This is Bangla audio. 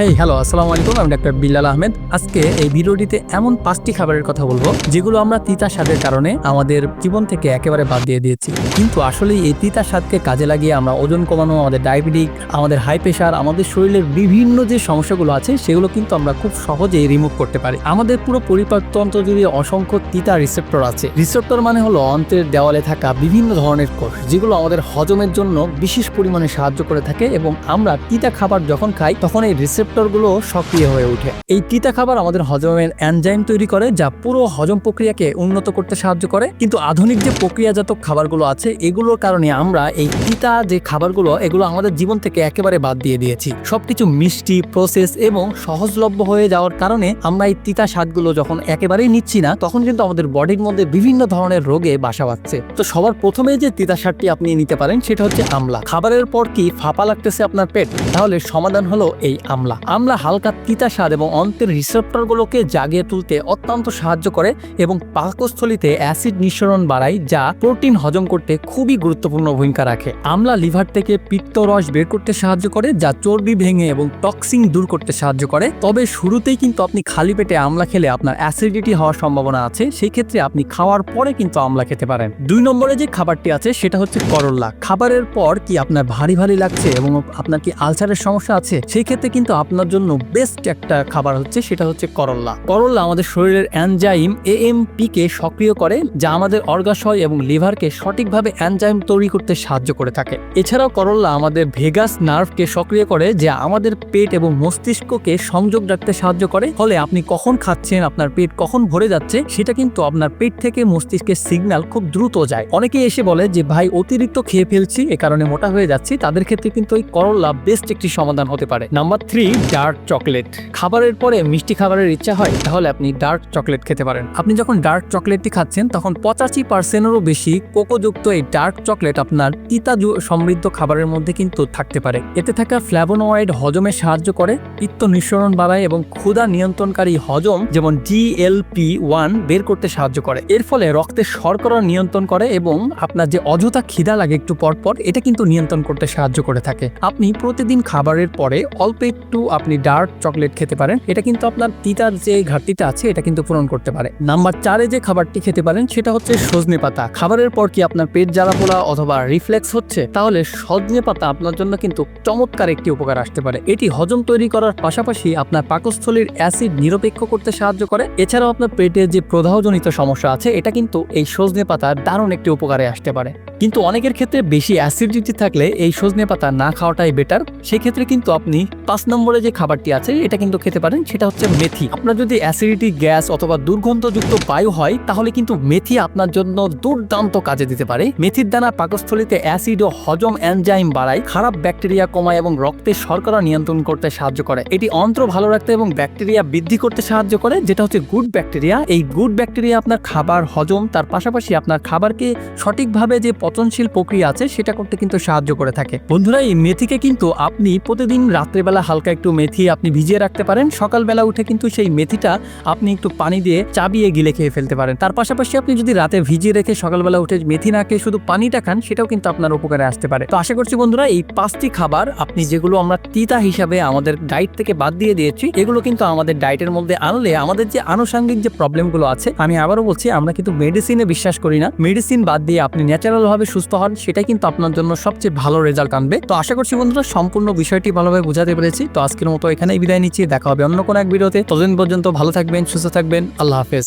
হেই হ্যালো আসসালামু আলাইকুম আমি ডাক্তার বিল্লাল আহমেদ আজকে এই ভিডিওটিতে এমন পাঁচটি খাবারের কথা বলব, যেগুলো আমরা তিতা স্বাদের কারণে আমাদের জীবন থেকে একেবারে বাদ দিয়ে দিয়েছি। কিন্তু আসলে এই তিতা স্বাদকে কাজে লাগিয়ে আমরা ওজন কমানো, আমাদের ডায়াবেটিক আমাদের হাই প্রেশার আমাদের শরীরের বিভিন্ন যে সমস্যাগুলো আছে, সেগুলো কিন্তু আমরা খুব সহজেই রিমুভ করতে পারি। আমাদের পুরো পরিপাকতন্ত্র জুড়ে অসংখ্য তিতা রিসেপ্টর আছে। রিসেপ্টর মানে হলো অন্ত্রের দেওয়ালে থাকা বিভিন্ন ধরনের কোষ, যেগুলো আমাদের হজমের জন্য বিশেষ পরিমাণে সাহায্য করে থাকে এবং আমরা তিতা খাবার যখন খাই, তখন এই রিসেপ্টরগুলো সক্রিয় হয়ে ওঠে। এই তিতা খাবার আমাদের হজমের এনজাইম তৈরি করে যা পুরো হজম প্রক্রিয়াকে উন্নত করতে সাহায্য করে। কিন্তু আধুনিক যে প্রক্রিয়াজাত খাবারগুলো আছে, এগুলোর কারণে আমরা এই তিতা যে খাবারগুলো, এগুলো আমাদের জীবন থেকে একেবারে বাদ দিয়ে দিয়েছি। সবকিছু মিষ্টি প্রসেস এবং সহজলভ্য হয়ে যাওয়ার কারণে আমরা এই তিতা স্বাদগুলো যখন একেবারেই নিচ্ছি না, তখন কিন্তু আমাদের বডির মধ্যে বিভিন্ন ধরনের রোগে বাসা বাঁধছে। তো সবার প্রথমে যে তিতা স্বাদটি আপনি নিতে পারেন, সেটা হচ্ছে আমলা। খাবারের পর কি ফাঁপা লাগতেছে আপনার পেট? তাহলে সমাধান হলো এই আমলা। আমলা হালকা তিতা স্বাদ এবং অন্তের রিসেপ্টরগুলোকে জাগিয়ে তুলতে অত্যন্ত সাহায্য করে এবং পাকস্থলিতে অ্যাসিড নিঃসরণ বাড়ায়, যা প্রোটিন হজম করতে খুবই গুরুত্বপূর্ণ ভূমিকা রাখে। আমলা লিভার থেকে পিত্ত রস বের করতে সাহায্য করে, যা চর্বি ভেঙে এবং টক্সিন দূর করতে সাহায্য করে। তবে শুরুতেই কিন্তু আপনি খালি পেটে আমলা খেলে আপনার অ্যাসিডিটি হওয়ার সম্ভাবনা আছে। সেই ক্ষেত্রে আপনি খাওয়ার পরে কিন্তু আমলা খেতে পারেন। দুই নম্বরে যে খাবারটি আছে, সেটা হচ্ছে করল্লা খাবারের পর কি আপনার ভারী ভারী লাগছে এবং আপনার কি আলসারের সমস্যা আছে? সেই ক্ষেত্রে কিন্তু আপনার জন্য বেস্ট একটা খাবার হচ্ছে, সেটা হচ্ছে করল্লা। করল্লা আমাদের শরীরের অ্যানজাইম এএমপি কে সক্রিয় করে, যা আমাদের অর্গাশয় এবং লিভারকে সঠিকভাবে অ্যানজাইম তৈরি করতে সাহায্য করে থাকে। এছাড়াও করল্লা আমাদের ভেগাস নার্ভকে সক্রিয় করে, যা আমাদের পেট এবং মস্তিষ্ককে সংযোগ রাখতে সাহায্য করে। ফলে আপনি কখন খাচ্ছেন, আপনার পেট কখন ভরে যাচ্ছে, সেটা কিন্তু আপনার পেট থেকে মস্তিষ্কের সিগন্যাল খুব দ্রুত যায়। অনেকেই এসে বলে যে, ভাই, অতিরিক্ত খেয়ে ফেলছি, এ কারণে মোটা হয়ে যাচ্ছি। তাদের ক্ষেত্রে কিন্তু এই করল্লা বেস্ট একটি সমাধান হতে পারে। নাম্বার থ্রি ডার্ক চকলেট খাবারের পরে মিষ্টি খাবারের ইচ্ছা হয়, তাহলে আপনি ডার্ক চকলেট খেতে পারেন। আপনি যখন ডার্ক চকলেটটি খাচ্ছেন, তখন পঁচাশি পার্সেন্টেরও বেশি কোকোযুক্ত এই ডার্ক চকলেট আপনার তিতা সমৃদ্ধ খাবারের মধ্যে কিন্তু থাকতে পারে। এতে থাকা ফ্ল্যাভোনয়েড হজমে সাহায্য করে, পিত্ত নিঃসরণ বাড়ায় এবং ক্ষুধা নিয়ন্ত্রণকারী হজম, যেমন জিএলপি ওয়ান, বের করতে সাহায্য করে। এর ফলে রক্তের শর্করা নিয়ন্ত্রণ করে এবং আপনার যে অযথা খিদা লাগে একটু পর পর এটা কিন্তু নিয়ন্ত্রণ করতে সাহায্য করে থাকে। আপনি প্রতিদিন খাবারের পরে অল্প একটু আপনি ডার্ক চকলেট খেতে পারেন এটা কিন্তু আপনার তিতার যে ঘাটতিটা আছে, এটা কিন্তু পূরণ করতে পারে। নাম্বার চারে যে খাবারটি খেতে পারেন, সেটা হচ্ছে সজনে পাতা। খাবারের পর কি আপনার পেট জ্বালা পোড়া অথবা রিফ্লেক্স হচ্ছে? তাহলে সজনে পাতা আপনার জন্য কিন্তু চমৎকার একটি উপকার আসতে পারে। এটি হজম তৈরি করার পাশাপাশি আপনার পাকস্থলীর অ্যাসিড নিরপেক্ষ করতে সাহায্য করে। এছাড়াও আপনার পেটে যে প্রদাহজনিত সমস্যা আছে, এটা কিন্তু এই সজনে পাতার দারুণ একটি উপকারে আসতে পারে। কিন্তু অনেকের ক্ষেত্রে বেশি অ্যাসিডিটি থাকলে এই সজনে পাতা না খাওয়াটাই বেটার। সেক্ষেত্রে কিন্তু আপনি পাঁচ নম্বরে যে খাবারটি আছে, এটা কিন্তু খেতে পারেন, সেটা হচ্ছে মেথি। আপনার যদি অ্যাসিডিটি গ্যাস অথবা দুর্গন্ধযুক্ত বায়ু হয়, তাহলে কিন্তু মেথি আপনার জন্য দুর্দান্ত কাজে দিতে পারে। মেথির দানা পাকস্থলীতে অ্যাসিড ও হজম এনজাইম বাড়ায়, খারাপ ব্যাকটেরিয়া কমায় এবং রক্তের শর্করা নিয়ন্ত্রণ করতে সাহায্য করে। এটি অন্ত্র ভালো রাখতে এবং ব্যাকটেরিয়া বৃদ্ধি করতে সাহায্য করে, যেটা হচ্ছে গুড ব্যাকটেরিয়া এই গুড ব্যাকটেরিয়া আপনার খাবার হজম, তার পাশাপাশি আপনার খাবারকে সঠিকভাবে যে পচনশীল প্রক্রিয়া আছে, সেটা করতে কিন্তু সাহায্য করে থাকে। বন্ধুরা, এই মেথিকে কিন্তু আপনি প্রতিদিন রাত্রেবেলা হালকা একটু মেথি আপনি ভিজিয়ে রাখতে পারেন। সকালবেলা উঠে কিন্তু সেই মেথিটা আপনি একটু পানি দিয়ে চাবিয়ে গিলে খেয়ে ফেলতে পারেন। তার পাশাপাশি আপনি যদি রাতে ভিজিয়ে রেখে সকালবেলা উঠে মেথি না খেয়ে শুধু পানিটা খান, সেটাও কিন্তু আপনার উপকারে আসতে পারে। তো আশা করছি বন্ধুরা, এই পাঁচটি খাবার আপনি যেগুলো আমরা তিতা হিসাবে আমাদের ডায়েট থেকে বাদ দিয়ে দিয়েছি, এগুলো কিন্তু আমাদের ডায়েটের মধ্যে আনলে আমাদের যে আনুষঙ্গিক যে প্রবলেমগুলো আছে, আমি আবারও বলছি, আমরা কিন্তু মেডিসিনে বিশ্বাস করি না। মেডিসিন বাদ দিয়ে আপনি ন্যাচারাল ভাবে সুস্থ হন, সেটাই কিন্তু আপনার জন্য সবচেয়ে ভালো রেজাল্ট আনবে। তো আশা করছি বন্ধুরা, সম্পূর্ণ বিষয়টি ভালোভাবে বুঝাতে পেরেছি তো আজকের মতো এখানেই বিদায় নিচ্ছি। দেখা হবে অন্য কোনো এক ভিডিওতে। ততদিন পর্যন্ত ভালো থাকবেন, সুস্থ থাকবেন। আল্লাহ হাফেজ।